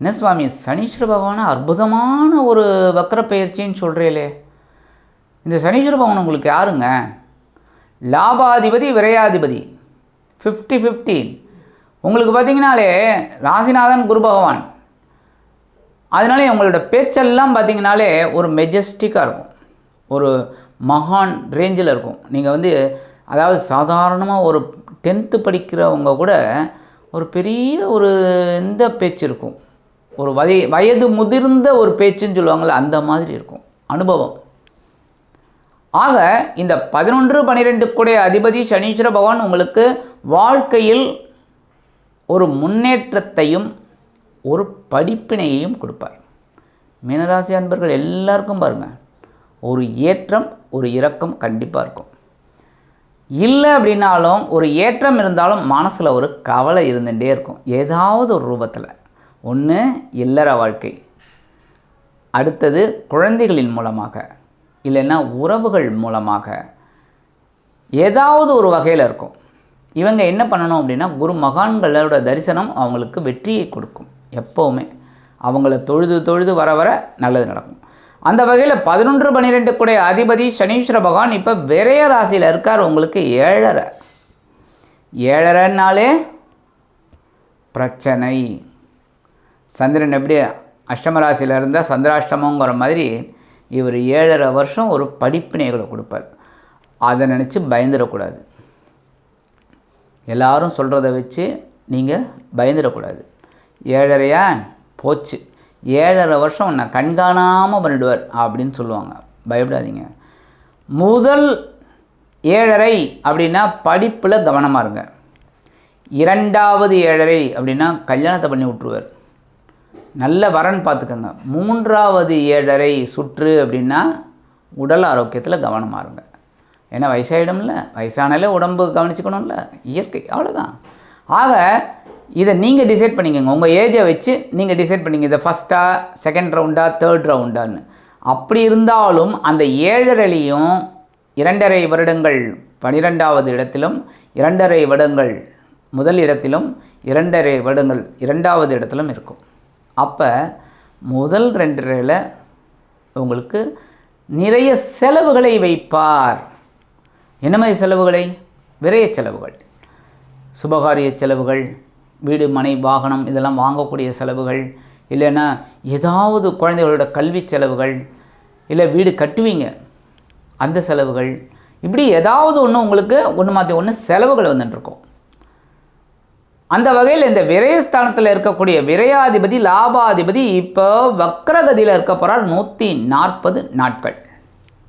என்ன சுவாமி சனீஸ்வர பகவான அற்புதமான ஒரு வக்கர பயிற்சின்னு சொல்கிறீங்களே இந்த சனீஸ்வர பகவான் உங்களுக்கு யாருங்க? லாபாதிபதி விரையாதிபதி. ஃபிஃப்டி ஃபிஃப்டி உங்களுக்கு பார்த்தீங்கனாலே ராசிநாதன் குரு பகவான். அதனாலே உங்களோட பேச்செல்லாம் பார்த்தீங்கனாலே ஒரு மெஜஸ்டிக்காக இருக்கும். ஒரு மகான் ரேஞ்சில் இருக்கும். நீங்கள் வந்து அதாவது சாதாரணமாக ஒரு டென்த்து படிக்கிறவங்க கூட ஒரு பெரிய ஒரு இந்த பேச்சு இருக்கும். ஒரு வய வயது முதிர்ந்த ஒரு பேச்சுன்னு சொல்லுவாங்கள்ல அந்த மாதிரி இருக்கும். அனுபவம். ஆக இந்த பதினொன்று பன்னிரெண்டு கூடிய அதிபதி சனீஸ்வர பகவான் உங்களுக்கு வாழ்க்கையில் ஒரு முன்னேற்றத்தையும் ஒரு படிப்பினையையும் கொடுப்பார். மீனராசி அன்பர்கள் எல்லாருக்கும் பாருங்கள் ஒரு ஏற்றம் ஒரு இரக்கம் கண்டிப்பாக இருக்கும். இல்லை அப்படின்னாலும் ஒரு ஏற்றம் இருந்தாலும் மனசில் ஒரு கவலை இருந்துகிட்டே இருக்கும். ஏதாவது ஒரு ரூபத்தில். ஒன்று இல்லற வாழ்க்கை. அடுத்தது குழந்தைகளின் மூலமாக இல்லைன்னா உறவுகள் மூலமாக. ஏதாவது ஒரு வகையில் இருக்கும். இவங்க என்ன பண்ணணும் அப்படின்னா குரு மகான்களோட தரிசனம் அவங்களுக்கு வெற்றியை கொடுக்கும் எப்போவுமே. அவங்கள தொழுது தொழுது வர வர நல்லது நடக்கும். அந்த வகையில் பதினொன்று பன்னிரெண்டு கூட அதிபதி சனீஸ்வர பகவான் இப்போ விரைய ராசியில் இருக்கார் உங்களுக்கு ஏழரை. ஏழரைனாலே பிரச்சனை. சந்திரன் எப்படி அஷ்டம ராசியில் இருந்தால் சந்திராஷ்டமங்கிற மாதிரி இவர் ஏழரை வருஷம் ஒரு படிப்பினைகளை கொடுப்பார். அதை நினச்சி பயந்துடக்கூடாது. எல்லாரும் சொல்கிறத வச்சு நீங்கள் பயந்துடக்கூடாது. ஏழரையா? போச்சு. ஏழரை வருஷம் உன்னை கண்காணாமல் பண்ணிடுவார் அப்படின்னு சொல்லுவாங்க. பயப்படாதீங்க. முதல் ஏழரை அப்படின்னா படிப்பில் கவனமாக இருங்க. இரண்டாவது ஏழரை அப்படின்னா கல்யாணத்தை பண்ணி விட்ருவார் நல்ல வரன் பார்த்துக்கோங்க. மூன்றாவது ஏழரை சுற்று அப்படின்னா உடல் ஆரோக்கியத்தில் கவனமாக இருங்க. ஏன்னா வயசாகிடும்ல வயசானாலே உடம்பு கவனிச்சுக்கணும்ல. இயற்கை அவ்வளோதான் ஆக இதை நீங்கள் டிசைட் பண்ணிக்கோங்க. உங்கள் ஏஜை வச்சு நீங்கள் டிசைட் பண்ணிங்க இதை ஃபஸ்ட்டா செகண்ட் ரவுண்டா தேர்ட் ரவுண்டான்னு அப்படி இருந்தாலும் அந்த ஏழரைலையும் இரண்டரை வருடங்கள் பனிரெண்டாவது இடத்திலும் இரண்டரை வருடங்கள் முதல் இடத்திலும் இரண்டரை வருடங்கள் இரண்டாவது இடத்திலும் இருக்கும். அப்போ முதல் ரெண்டரையில் உங்களுக்கு நிறைய செலவுகளை வைப்பார். என்ன மாதிரி செலவுகளை? விரைய செலவுகள். சுபகாரிய செலவுகள் வீடு மனை வாகனம் இதெல்லாம் வாங்கக்கூடிய செலவுகள் இல்லைன்னா ஏதாவது குழந்தைகளோட கல்வி செலவுகள் இல்லை வீடு கட்டுவீங்க அந்த செலவுகள். இப்படி ஏதாவது ஒன்று உங்களுக்கு ஒன்று மாற்றி ஒன்று செலவுகள் வந்துட்டுருக்கோம் அந்த வகையில் இந்த விரயஸ்தானத்தில் இருக்கக்கூடிய விரயாதிபதி லாபாதிபதி இப்போ வக்ரகதியில் இருக்க போகிறார் நூற்றி நாற்பது நாட்கள்.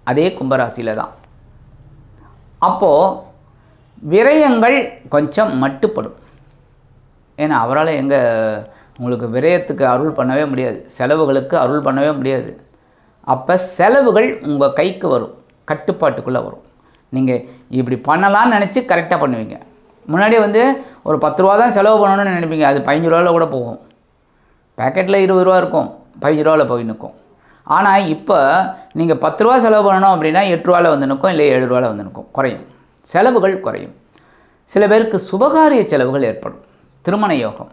அதே கும்பராசியில் தான். அப்போது விரயங்கள் கொஞ்சம் மட்டுப்படும். ஏன்னா அவரால் எங்கே உங்களுக்கு விரயத்துக்கு அருள் பண்ணவே முடியாது. செலவுகளுக்கு அருள் பண்ணவே முடியாது. அப்போ செலவுகள் உங்கள் கைக்கு வரும். கட்டுப்பாட்டுக்குள்ளே வரும். நீங்கள் இப்படி பண்ணலான்னு நினச்சி கரெக்டாக பண்ணுவீங்க. முன்னாடி வந்து ஒரு பத்து ரூபா தான் செலவு பண்ணணும்னு நினைப்பீங்க. அது பதினஞ்சு ரூபாவில் கூட போகும். பேக்கெட்டில் இருபது ரூபா இருக்கும். பதினஞ்சு ரூபாவில் போய் நிற்கும். ஆனால் இப்போ நீங்கள் பத்து ரூபா செலவு பண்ணணும் அப்படின்னா எட்டு ரூபாவில் வந்து நிற்கும் இல்லை ஏழு ரூபாவில் வந்து நிற்கும். குறையும். செலவுகள் குறையும். சில பேருக்கு சுபகாரிய செலவுகள் ஏற்படும். திருமண யோகம்.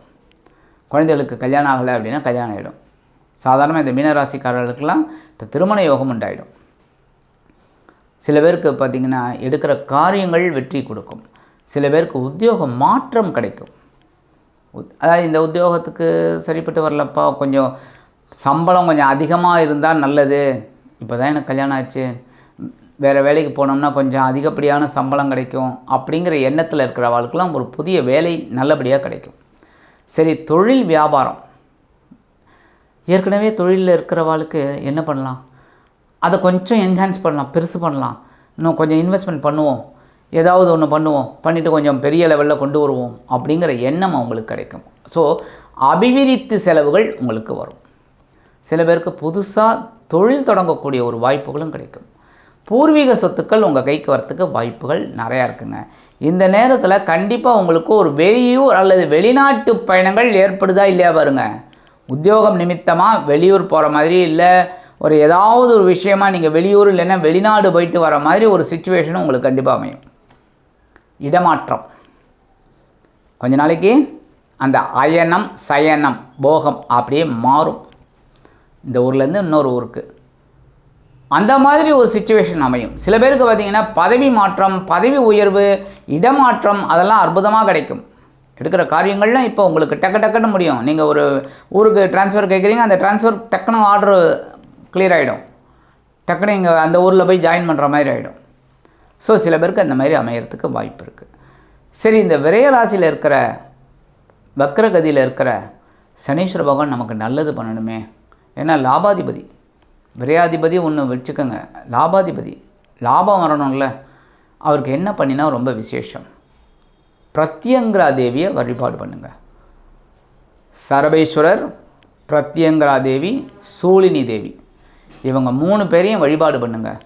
குழந்தைகளுக்கு கல்யாணம் ஆகலை அப்படின்னா கல்யாணம் ஆகிடும் சாதாரணமாக இந்த மீனராசிக்காரர்களுக்கெல்லாம் இப்போ திருமண யோகம் உண்டாயிடும். சில பேருக்கு பார்த்திங்கன்னா எடுக்கிற காரியங்கள் வெற்றி கொடுக்கும். சில பேருக்கு உத்தியோக மாற்றம் கிடைக்கும். அதாவது இந்த உத்தியோகத்துக்கு சரிப்பட்டு வரலப்பா கொஞ்சம் சம்பளம் கொஞ்சம் அதிகமாக இருந்தால் நல்லது. இப்போ தான் எனக்கு கல்யாணம் ஆச்சு. வேறு வேலைக்கு போனோம்னா கொஞ்சம் அதிகப்படியான சம்பளம் கிடைக்கும். அப்படிங்கிற எண்ணத்தில் இருக்கிறவளுக்கெல்லாம் ஒரு புதிய வேலை நல்லபடியாக கிடைக்கும். சரி தொழில் வியாபாரம். ஏற்கனவே தொழிலில் இருக்கிறவாளுக்கு என்ன பண்ணலாம்? அதை கொஞ்சம் என்ஹான்ஸ் பண்ணலாம் பெருசு பண்ணலாம். இன்னும் கொஞ்சம் இன்வெஸ்ட்மெண்ட் பண்ணுவோம். ஏதாவது ஒன்று பண்ணுவோம். பண்ணிவிட்டு கொஞ்சம் பெரிய லெவலில் கொண்டு வருவோம். அப்படிங்கிற எண்ணம் அவங்களுக்கு கிடைக்கும். ஸோ அபிவிருத்தி செலவுகள் உங்களுக்கு வரும். சில பேருக்கு புதுசாக தொழில் தொடங்கக்கூடிய ஒரு வாய்ப்புகளும் கிடைக்கும். பூர்வீக சொத்துக்கள் உங்கள் கைக்கு வரத்துக்கு வாய்ப்புகள் நிறையா இருக்குங்க. இந்த நேரத்தில் கண்டிப்பாக உங்களுக்கு ஒரு வெளியூர் அல்லது வெளிநாட்டு பயணங்கள் ஏற்படுதா இல்லையா பாருங்க. உத்தியோகம் நிமித்தமாக வெளியூர் போகிற மாதிரி இல்லை ஒரு ஏதாவது ஒரு விஷயமா நீங்கள் வெளியூர் இல்லைன்னா வெளிநாடு போயிட்டு வர மாதிரி ஒரு சுச்சுவேஷனும் உங்களுக்கு கண்டிப்பாக அமையும். இடமாற்றம். கொஞ்ச நாளைக்கு அந்த அயனம் சயனம் போகம் அப்படியே மாறும். இந்த ஊர்லேருந்து இன்னொரு ஊருக்கு. அந்த மாதிரி ஒரு சுச்சுவேஷன் அமையும். சில பேருக்கு பார்த்தீங்கன்னா பதவி மாற்றம் பதவி உயர்வு இடமாற்றம் அதெல்லாம் அற்புதமாக கிடைக்கும். எடுக்கிற காரியங்கள்லாம் இப்போ உங்களுக்கு டக்கு டக்குன்னு முடியும். நீங்கள் ஒரு ஊருக்கு ட்ரான்ஸ்ஃபர் கேட்குறீங்க அந்த ட்ரான்ஸ்ஃபர் டக்குன்னு ஆர்டர் கிளியர் ஆகிடும் டக்குன்னு நீங்கள் அந்த ஊரில் போய் ஜாயின் பண்ணுற மாதிரி ஆகிடும் ஸோ சில பேருக்கு அந்த மாதிரி அமையறதுக்கு வாய்ப்பு இருக்குது சரி இந்த விரயராசியில் இருக்கிற வக்ரகதியில் இருக்கிற சனீஸ்வர பகவான் நமக்கு நல்லது பண்ணணுமே. ஏன்னா லாபாதிபதி. விரையாதிபதி ஒன்று வச்சுக்கோங்க. லாபாதிபதி. லாபம் வரணும்ல. அவருக்கு என்ன பண்ணினா ரொம்ப விசேஷம். பிரத்யங்கரா தேவியை வழிபாடு பண்ணுங்க. சரபேஸ்வரர் பிரத்யங்கரா தேவி சூலினி தேவி. இவங்க மூணு பேரையும் வழிபாடு பண்ணுங்கள்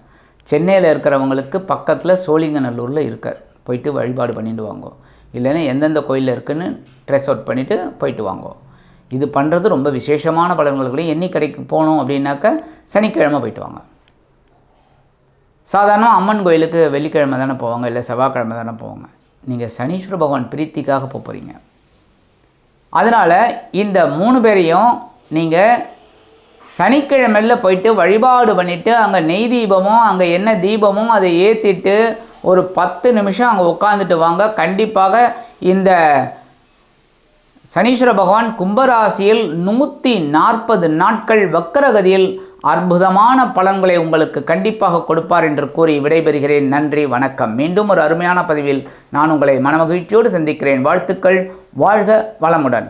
சென்னையில் இருக்கிறவங்களுக்கு பக்கத்தில் சோழிங்கநல்லூரில் இருக்கார். போயிட்டு வழிபாடு பண்ணிட்டு வாங்க. இல்லைன்னா எந்தெந்த கோயிலில் இருக்குதுன்னு ட்ரெஸ் அவுட் பண்ணிவிட்டு போயிட்டு வாங்கோ. இது பண்ணுறது ரொம்ப விசேஷமான பலன்களுக்கு என்னி கடைக்கு போகணும் அப்படின்னாக்க சனிக்கிழமை போயிட்டு வாங்க. சாதாரண அம்மன் கோயிலுக்கு வெள்ளிக்கிழமை தானே போவாங்க இல்லை செவ்வாய்க்கிழமை தானே போவாங்க. நீங்கள் சனீஸ்வர பகவான் பிரீத்திக்காக போக போகிறீங்க அதனால் இந்த மூணு பேரையும் நீங்கள் சனிக்கிழமையில் போயிட்டு வழிபாடு பண்ணிவிட்டு அங்கே நெய் தீபமோ அங்கே என்ன தீபமோ அதை ஏற்றிட்டு ஒரு பத்து நிமிஷம் அங்கே உட்காந்துட்டு வாங்க. கண்டிப்பாக இந்த சனீஸ்வர பகவான் கும்பராசியில் நூற்றி நாற்பது நாட்கள் வக்கரகதியில் அற்புதமான பலன்களை உங்களுக்கு கண்டிப்பாக கொடுப்பார் என்று கூறி விடைபெறுகிறேன். நன்றி வணக்கம். மீண்டும் ஒரு அருமையான பதிவில் நான் உங்களை மனமகிழ்ச்சியோடு சந்திக்கிறேன். வாழ்த்துக்கள். வாழ்க வளமுடன்.